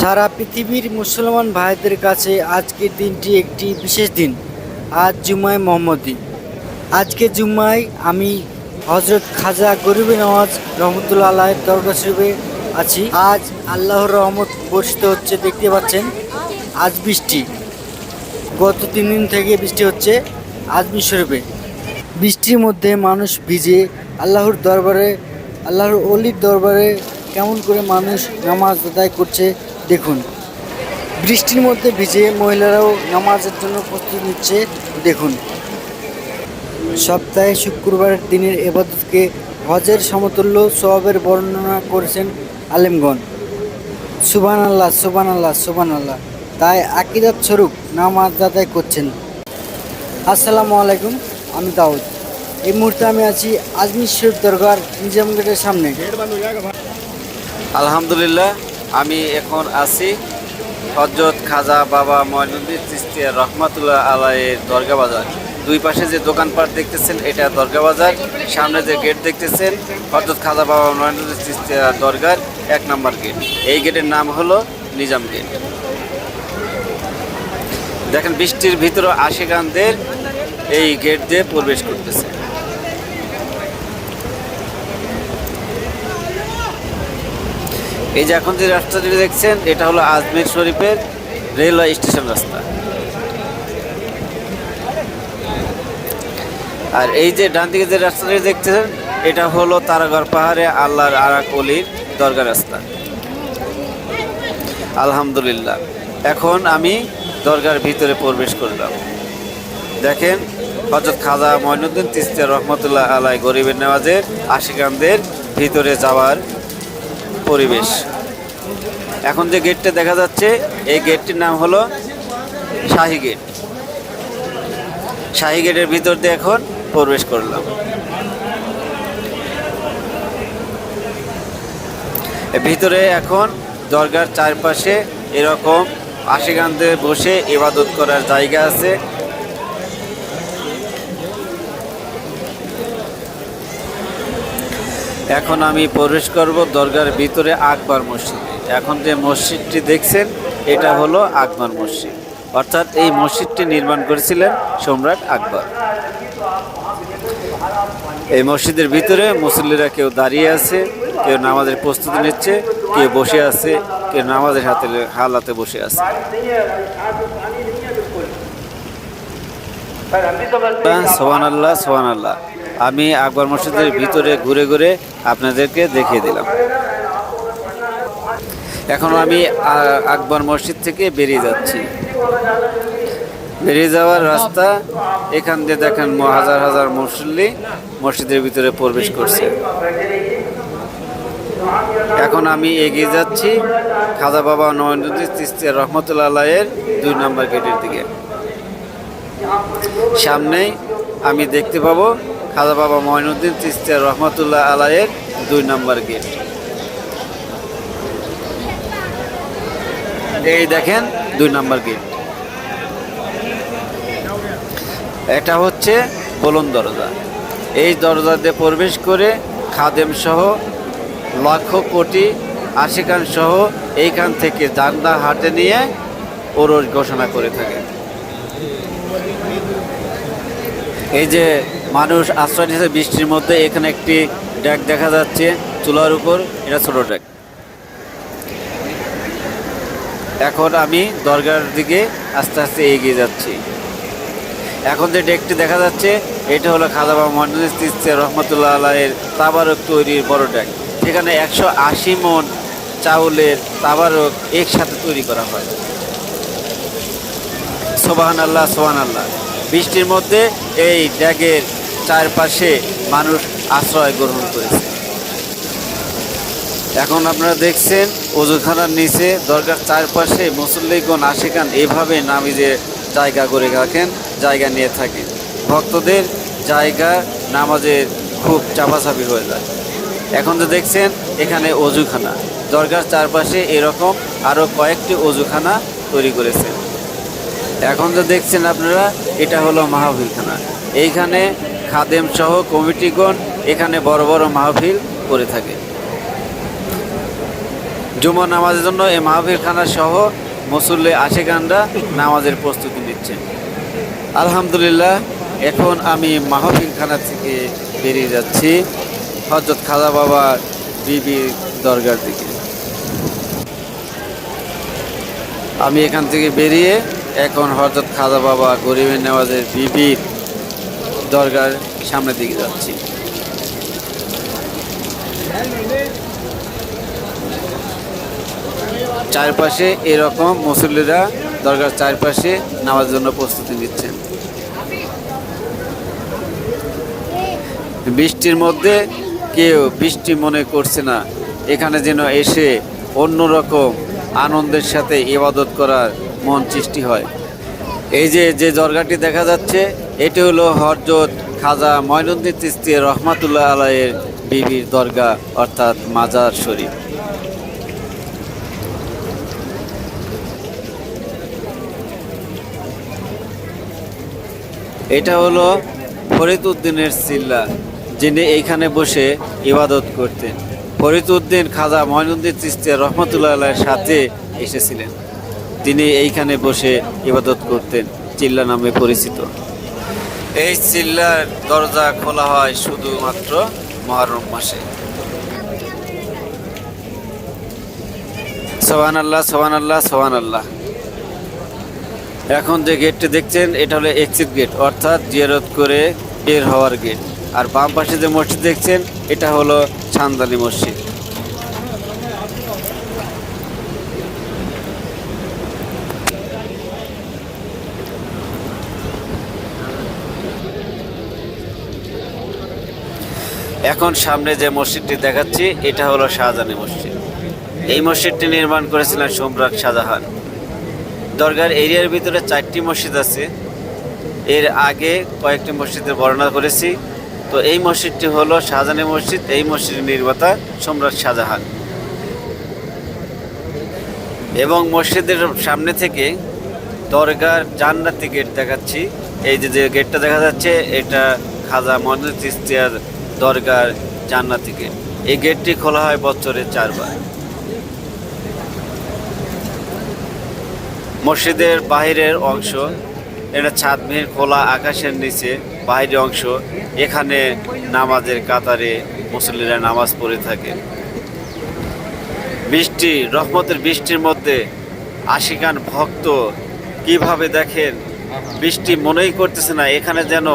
সারা পৃথিবীর মুসলমান ভাইদের কাছে আজকের দিনটি একটি বিশেষ দিন। আজ জুমায় মোহাম্মদী। আজকে জুম্মায় আমি হজরত খাজা গরিবে নওয়াজ রহমতুল্লা আল্লাহের দরগা শরীফে আছি। আজ আল্লাহর রহমত বর্ষিত হচ্ছে, দেখতে পাচ্ছেন, আজ বৃষ্টি। গত তিন দিন থেকে বৃষ্টি হচ্ছে আজমি শরীফে বৃষ্টির মধ্যে মানুষ ভিজে আল্লাহর দরবারে, আল্লাহর অলির দরবারে কেমন করে মানুষ নামাজ আদায় করছে দেখুন, বৃষ্টির মধ্যে ভিজে মহিলারাও নামাজের জন্য প্রস্তুতি নিচ্ছে, দেখুন। সপ্তাহে শুক্রবারের দিনের এবাদতকে হজের সমতুল্য সবাবের বর্ণনা করেছেন আলেমগণ। সুবান আল্লাহ সুবান আল্লাহ সুবান আল্লাহ তাই আকিদাত স্বরূপ নামাজ আদায় করছেন। আসসালামু আলাইকুম, আমি দাউদ। এই মুহূর্তে আমি আছি আজমির শরীফ দরগার নিজাম গেটের সামনে। আলহামদুলিল্লাহ আমি এখন আছি হজরত খাজা বাবা ময়নুদ্দিন চিস্তিয়া রহমাতুল্লাহ আলাইয়ের দরগা বাজার। দুই পাশে যে দোকানপাট দেখতেছেন, এটা দরগা বাজার। সামনে যে গেট দেখতেছেন, হজরত খাজা বাবা ময়নুদ্দিন চিস্তিয়া দরগার এক নম্বর গেট। এই গেটের নাম হলো নিজাম গেট। দেখেন, বৃষ্টির ভিতরে আশিকানদের এই গেট দিয়ে প্রবেশ করতেছে। এই যে এখন যে রাস্তাটি দেখছেন, এটা হলো আজমির শরীফের রেলওয়ে স্টেশন রাস্তা। আর এই যে ডান দিকে যে রাস্তাটি দেখতেছেন এটা হলো তারাগড় পাহাড়ে আল্লাহর আরাক অলির দরগা রাস্তা। আলহামদুলিল্লাহ। এখন আমি দরগার ভিতরে প্রবেশ করলাম। দেখেন হজরত খাজা মঈনুদ্দিন তিস্তিয়া রহমতুল্লাহ আলাই গরিবের নেওয়াজের আশিকানদের ভিতরে যাওয়ার পরিবেশ। এখন যে গেটটা দেখা যাচ্ছে, এই গেটটির নাম হলো শাহী গেট। শাহী গেটের ভিতর দিয়ে এখন প্রবেশ করলাম। ভিতরে এখন দরগার চারপাশে এরকম আশিকান্তে বসে ইবাদত করার জায়গা আছে। এখন আমি প্রবেশ করব দরগার ভিতরে আকবর মসজিদ। এখন যে মসজিদটি দেখছেন, এটা হলো আকবর মসজিদ। অর্থাৎ এই মসজিদটি নির্মাণ করেছিলেন সম্রাট আকবর। এই মসজিদের ভিতরে মুসল্লিরা কেউ দাঁড়িয়ে আছে, কেউ নামাজের প্রস্তুতি নিচ্ছে, কেউ বসে আছে, কেউ নামাজের হাতে, হালাতে বসে আছে। সোহান আল্লাহ সোহান আল্লাহ আমি আকবর মসজিদের ভিতরে ঘুরে ঘুরে আপনাদেরকে দেখিয়ে দিলাম। এখন আমি আকবর মসজিদ থেকে বেরিয়ে যাচ্ছি। বেরিয়ে যাওয়ার রাস্তা এখান দিয়ে দেখেন হাজার হাজার মুসল্লি মসজিদের ভিতরে প্রবেশ করছে। এখন আমি এগিয়ে যাচ্ছি খাজা বাবা নয়নদী তিস্তিয়া রহমতুল্লাহ আলাইয়ের দুই নম্বর গেটের দিকে। সামনেই আমি দেখতে পাবো খাজা বাবা মঈনুদ্দিন তিস্তিয়া রহমতুল্লাহ আলাইয়ের দুই নম্বর গেট। এই দেখেন, দুই নম্বর গেট। এটা হচ্ছে বলুন দরজা। এই দরজা দিয়ে প্রবেশ করে খাদেম সহ লক্ষ কোটি আশিকান সহ এইখান থেকে জান্দা হাটে নিয়ে ওরস ঘোষণা করে থাকে। এই যে মানুষ আশ্রয় নিয়েছে বৃষ্টির মধ্যে। এখানে একটি ড্যাক দেখা যাচ্ছে চুলার উপর। এটা ছোট ড্যাক এখন আমি দরগার দিকে আস্তে আস্তে এগিয়ে যাচ্ছি। এখন যে ডেকটি দেখা যাচ্ছে, এটা হলো খাজা বাবা মহানুদ্দিন তিস্তিয়া রহমতুল্লাহ আলাহের তাবারক তৈরির বড় ড্যাক সেখানে একশো আশি মন চাউলের তাবারক একসাথে তৈরি করা হয়। সোবাহান আল্লাহ সোহান আল্লাহ বৃষ্টির মধ্যে এই ড্যাগের চারপাশে মানুষ আশ্রয় গ্রহণ করেছে। এখন আপনারা দেখছেন অজুখানার নিচে দরকার চারপাশে মুসল্লিগণ, আশেখান এভাবে নামিজে জায়গা করে রাখেন, জায়গা নিয়ে থাকেন। ভক্তদের জায়গা নামাজের খুব চাপাচাপি হয়ে যায়। এখন তো দেখছেন এখানে অজুখানা। দরগার চারপাশে এরকম আরও কয়েকটি অজুখানা তৈরি করেছেন। এখন যে দেখছেন আপনারা, এটা হলো মাহফিলখানা। এইখানে খাদেম সহ কমিটিগণ এখানে বড় বড় মাহফিল করে থাকে। জুমা নামাজের জন্য এই মাহফিল খানা সহ মুসল্লি আশেকানরা নামাজের প্রস্তুতি নিচ্ছেন। আলহামদুলিল্লাহ, এখন আমি মাহফিল খানা থেকে বেরিয়ে যাচ্ছি হজরত খাজা বাবার বিবি দরগার দিকে। আমি এখান থেকে বেরিয়ে এখন হজরত খাজা বাবা গরিবের নেওয়াজের বিবির দরগার সামনের দিকে যাচ্ছি। চারপাশে এরকম মুসল্লিরা দরগার চারপাশে নামার জন্য প্রস্তুতি নিচ্ছেন বৃষ্টির মধ্যে কেউ বৃষ্টি মনে করছে না। এখানে যেন এসে অন্যরকম আনন্দের সাথে ইবাদত করার মন সৃষ্টি হয়। এই যে যে দরগাটি দেখা যাচ্ছে এটি হলো হরজত খাজা ময়নুদ্দিন তিস্তি রহমাতুল্লাহ আলাইয়ের বিবির দরগা অর্থাৎ মাজার শরীফ। এটা হলো ফরিদ উদ্দিনের সিল্লা, যিনি এইখানে বসে ইবাদত করতেন। ফরিদ উদ্দিন খাজা ময়নুদ্দিন চিস্তিয়া রহমতুল্লাহ আল্লাহর সাথে এসেছিলেন। তিনি এইখানে বসে ইবাদত করতেন, চিল্লা নামে পরিচিত। এই চিল্লার দরজা খোলা হয় শুধুমাত্র মহরম মাসে। সোহান আল্লাহ সোহান আল্লাহ সোহান আল্লাহ এখন যে গেটটি দেখছেন, এটা হলো এক্সিট গেট অর্থাৎ জিয়ারত করে বের হওয়ার গেট আর বাম পাশে যে মসজিদ দেখছেন, এটা হলো ছান্দানি মসজিদ। এখন সামনে যে মসজিদটি দেখাচ্ছি, এটা হলো শাহজাহানি মসজিদ। এই মসজিদটি নির্মাণ করেছিলেন সম্রাট শাহজাহান। দরগার এরিয়ার ভিতরে চারটি মসজিদ আছে। এর আগে কয়েকটি মসজিদের বর্ণনা করেছি। তো এই মসজিদটি হলো শাহজাহানি মসজিদ, এই মসজিদের নির্মাতা সম্রাট শাহজাহান। এবং মসজিদের সামনে থেকে দরগার জান্নাতি গেট দেখাচ্ছি। এই যে যে গেটটা দেখা যাচ্ছে, এটা খাজা মহানুদ তিস্তিয়ার দরগার গেট এই গেটটি খোলা হয় বছরে চারবার। মসজিদের বাহিরের অংশ, এটা ছাদবিহীন খোলা আকাশের নিচে, বাহিরের অংশ, এখানে নামাজের কাতারে মুসল্লিরা নামাজ পড়ে থাকে। বৃষ্টি, রহমতের বৃষ্টির মধ্যে আশিকান ভক্ত কীভাবে দেখেন? বৃষ্টি মনেই করতেছে না, এখানে যেন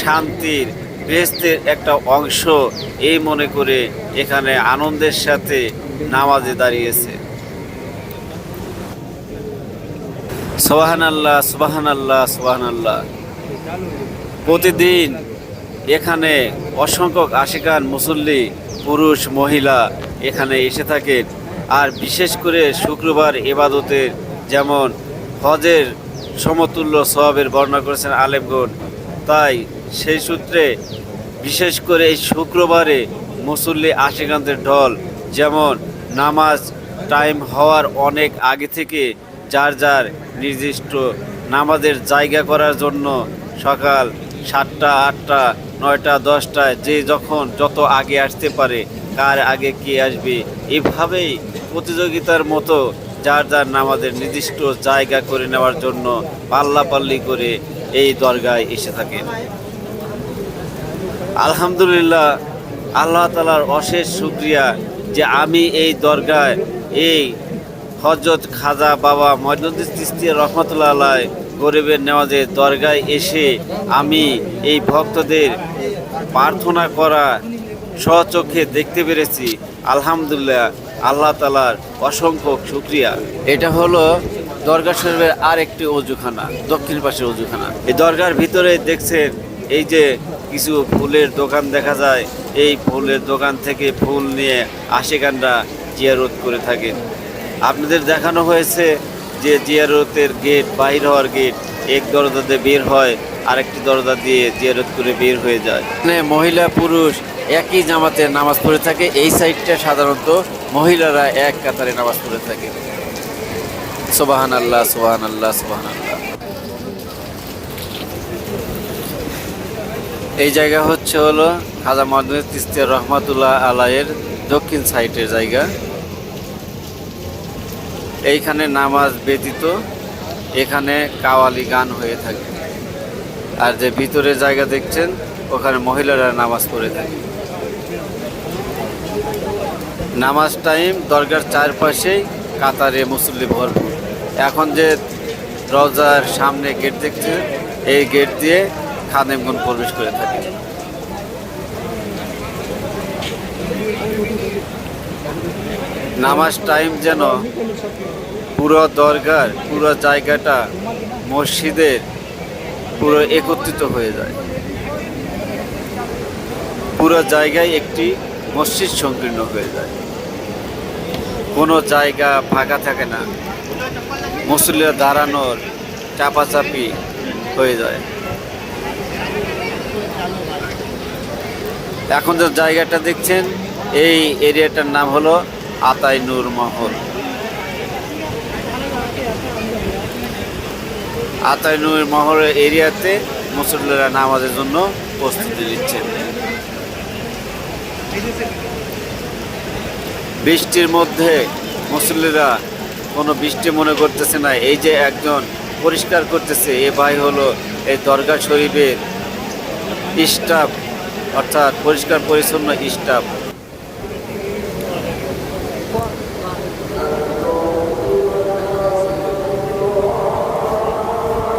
শান্তির বেহেস্তের একটা অংশ এই মনে করে এখানে আনন্দের সাথে নামাজে দাঁড়িয়েছে। সোহান আল্লাহ সুবাহান আল্লাহ সুবাহান আল্লাহ প্রতিদিন এখানে অসংখ্য আশিকান মুসল্লি, পুরুষ, মহিলা এখানে এসে থাকেন। আর বিশেষ করে শুক্রবার এবাদতের যেমন হজের সমতুল্য সবাবের বর্ণনা করেছেন আলেমগণ, তাই সেই সূত্রে বিশেষ করে এই শুক্রবারে মুসল্লি আশিকান্তের ঢল, যেমন নামাজ টাইম হওয়ার অনেক আগে থেকে যার যার নির্দিষ্ট নামাজের জায়গা করার জন্য সকাল সাতটা, আটটা, নয়টা, দশটায় যে যখন যত আগে আসতে পারে, কার আগে কে আসবে, এভাবেই প্রতিযোগিতার মতো যার যার নামাজের নির্দিষ্ট জায়গা করে নেওয়ার জন্য পাল্লাপাল্লি করে এই দরগায় এসে থাকেন। আলহামদুলিল্লাহ, আল্লাহ তালার অশেষ শুক্রিয়া যে আমি এই দরগায় এই হজরত খাজা বাবা মজনুদ্দিন তিস্তি রহমতুল্লাহ গরিবের নেওয়াজে দরগায় এসে আমি এই ভক্তদের প্রার্থনা করা স্বচক্ষে দেখতে পেরেছি। আলহামদুলিল্লাহ, আল্লাহ তালার অসংখ্য শুক্রিয়া। এটা হলো দরগা শরীফের আর একটি অজুখানা, দক্ষিণ পাশের অজুখানা। এই দরগার ভিতরে দেখছেন এই যে কিছু ফুলের দোকান দেখা যায়, এই ফুলের দোকান থেকে ফুল নিয়ে আশেকানরা জিয়ারত করে থাকেন আপনাদের দেখানো হয়েছে যে জিয়ারতের গেট বাহির হওয়ার গেট, এক দরজা দিয়ে বের হয়, আরেকটি দরজা দিয়ে জিয়ারত করে বের হয়ে যায়। মানে মহিলা পুরুষ একই জামাতে নামাজ পড়ে থাকে, এই সাইডটা সাধারণত মহিলারা এক কাতারে নামাজ পড়ে থাকে। সোবাহান আল্লাহ সোবাহান আল্লাহ সোবাহান আল্লাহ এই জায়গা হচ্ছে হলো খাজা মহাদিন তিস্তিয়া রহমাতুল্লাহ আলায়ের দক্ষিণ সাইডের জায়গা। এইখানে নামাজ ব্যতীত এখানে কাওয়ালি গান হয়ে থাকে। আর যে ভিতরে জায়গা দেখছেন, ওখানে মহিলারা নামাজ পড়ে থাকে। নামাজ টাইম দরগার চারপাশেই কাতারে মুসল্লি ভরপুর। এখন যে রজার সামনে গেট দেখছেন, এই গেট দিয়ে খাদেমগুন প্রবেশ করে থাকে। নামাজ টাইম যেন পুরো দরগার, পুরো জায়গাটা মসজিদের পুরো একত্রিত হয়ে যায়। পুরো জায়গায় একটি মসজিদ সংকীর্ণ হয়ে যায়। কোনো জায়গা ফাঁকা থাকে না। মুসল্লিরা দাঁড়ানোর চাপাচাপি হয়ে যায়। এখন যে জায়গাটা দেখছেন, এই এরিয়াটার নাম হলো আতাই নূর মহল। আতাই নূর মহল এরিয়াতে মুসল্লিরা নামাজের জন্য প্রস্তুতি নিচ্ছেন। বৃষ্টির মধ্যে মুসল্লিরা কোনো বৃষ্টি মনে করতেছে না। এই যে একজন পরিষ্কার করতেছে, এ ভাই হলো এই দরগা শরীফের স্টাফ। অর্থাৎ পরিষ্কার পরিচ্ছন্ন স্টাফ।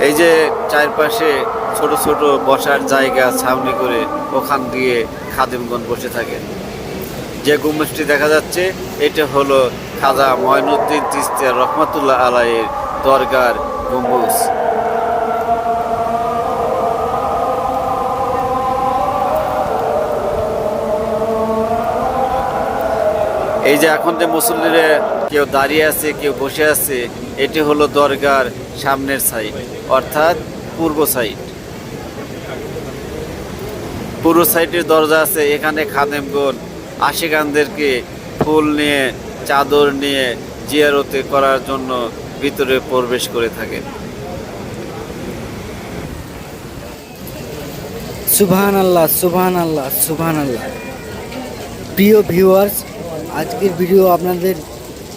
এই যে চারপাশে ছোট ছোট বসার জায়গা, ছাউনি করে ওখান দিয়ে খাদিমগণ বসে থাকেন যে গুম্বজটি দেখা যাচ্ছে, এটা হলো খাজা ময়নুদ্দিন তিস্তিয়া রহমতুল্লাহ আলাইয়ের দরগার গম্বুজ। এই যে এখন যে মুসল্লিরা কেউ দাঁড়িয়ে আছে, কেউ বসে আছে, এটি হলো দরগার সামনের সাইড অর্থাৎ পূর্ব সাইড পূর্ব সাইডের দরজা আছে, এখানে খাদেমগণ আশিকানদেরকে ফুল নিয়ে, চাদর নিয়ে জিয়ারতে করার জন্য ভিতরে প্রবেশ করে থাকেন সুবহান আল্লাহ সুবহান আল্লাহ সুবহান আল্লাহ প্রিয় ভিউয়ার্স আজকের ভিডিও আপনাদের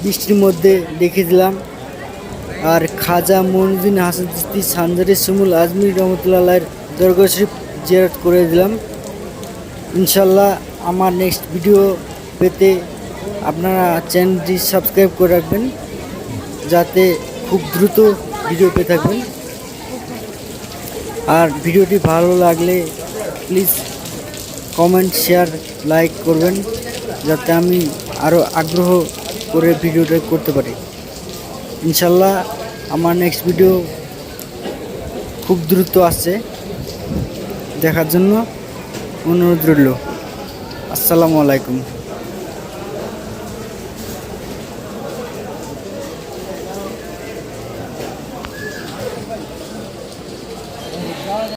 বৃষ্টির মধ্যে দেখে দিলাম। আর খাজা মনুদ্দিন হাসান সানজারি সুমুল আজমির রহমতুল্লাহের দরগা শরীফ জিয়ারত করে দিলাম। ইনশাল্লাহ আমার নেক্সট ভিডিও পেতে আপনারা চ্যানেলটি সাবস্ক্রাইব করে রাখবেন, যাতে খুব দ্রুত ভিডিও পেয়ে থাকবেন। আর ভিডিওটি ভালো লাগলে প্লিজ কমেন্ট শেয়ার লাইক করবেন। যাতে আমি আরও আগ্রহ করে ভিডিওটা করতে পারি। ইনশাল্লাহ আমার নেক্সট ভিডিও খুব দ্রুত আসছে। দেখার জন্য অনুরোধ রইল। আসসালামু আলাইকুম।